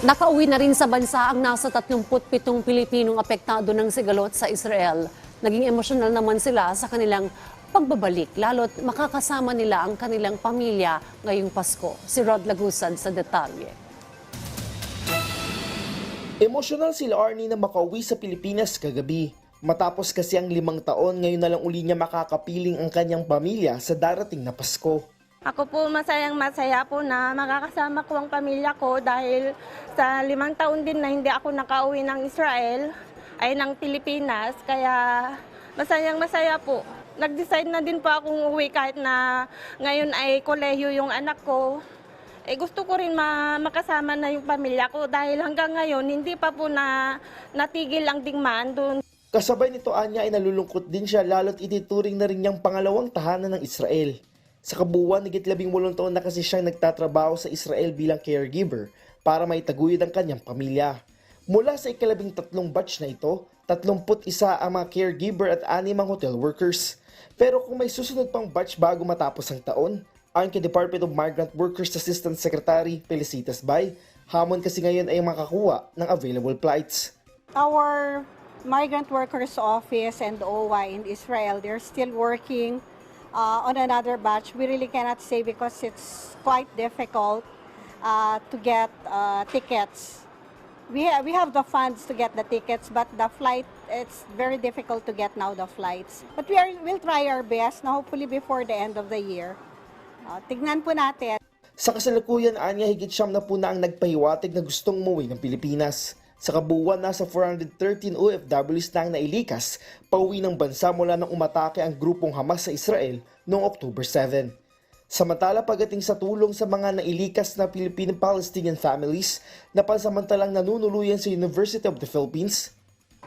Nakauwi na rin sa bansa ang nasa 37 Pilipinong apektado ng sigalot sa Israel. Naging emosyonal naman sila sa kanilang pagbabalik, lalo't makakasama nila ang kanilang pamilya ngayong Pasko. Si Rod Lagusad sa detalye. Emosyonal si Arnie na makauwi sa Pilipinas kagabi. Matapos kasi ang limang taon, ngayon na lang uli niya makakapiling ang kanyang pamilya sa darating na Pasko. Ako po masayang masaya po na makakasama ko ang pamilya ko dahil sa limang taon din na hindi ako nakauwi ng Israel ay ng Pilipinas. Kaya masayang masaya po. Nag-decide na din po akong uwi kahit na ngayon ay kolehiyo yung anak ko. Eh gusto ko rin ma- makasama na yung pamilya ko dahil hanggang ngayon hindi pa po na natigil ang digmaan doon Kasabay nito anya ay nalulungkot din siya lalo't itituring na rin niyang pangalawang tahanan ng Israel. Sa kabuuan, higit labing walong taon na kasi siyang nagtatrabaho sa Israel bilang caregiver para maitaguyod ang kanyang pamilya. Mula sa ikalabing tatlong batch na ito, 31 ang mga caregiver at anim ang hotel workers. Pero kung may susunod pang batch bago matapos ang taon, ayon kay Department of Migrant Workers Assistant Secretary Felicitas Bay, hamon kasi ngayon ay makakuha ng available flights. our migrant workers office and OWA in Israel, they're still working uh, on another batch. We really cannot say because it's quite difficult uh, to get uh, tickets. We, ha- we have the funds to get the tickets, but the flight, it's very difficult to get now the flights. But we are, we'll try our best na hopefully before the end of the year. Uh, tignan po natin. Sa kasalukuyan, anya higit siyam na po na ang nagpahiwatig na gustong umuwi ng Pilipinas. Sa kabuuan, nasa 413 OFWs na ang nailikas pauwi ng bansa mula nang umatake ang grupong Hamas sa Israel noong October 7. Samantala pagdating sa tulong sa mga nailikas na Filipino-Palestinian families na pansamantalang nanunuluyan sa University of the Philippines,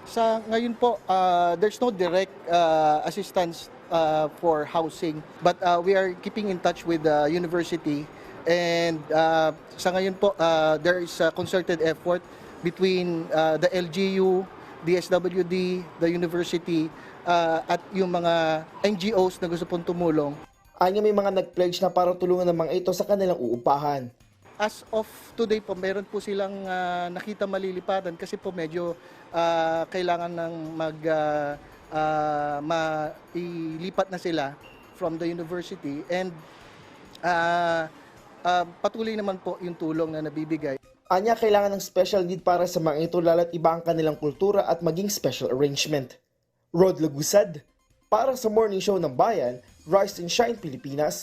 Sa ngayon po, uh, there's no direct uh, assistance uh, for housing, but uh, we are keeping in touch with the university and uh, sa ngayon po, uh, there is a concerted effort between uh, the LGU, DSWD, the university, uh, at yung mga NGOs na gusto pong tumulong. anya may mga nag-pledge na para tulungan ng mga ito sa kanilang uupahan. As of today po, meron po silang ah, nakita malilipatan kasi po medyo ah, kailangan ng mag ah, ah, mailipat na sila from the university and ah, ah, patuloy naman po yung tulong na nabibigay. Anya kailangan ng special need para sa mga ito lalo't iba ang kanilang kultura at maging special arrangement. Rod Lagusad, para sa Morning Show ng Bayan, Rise and Shine Pilipinas,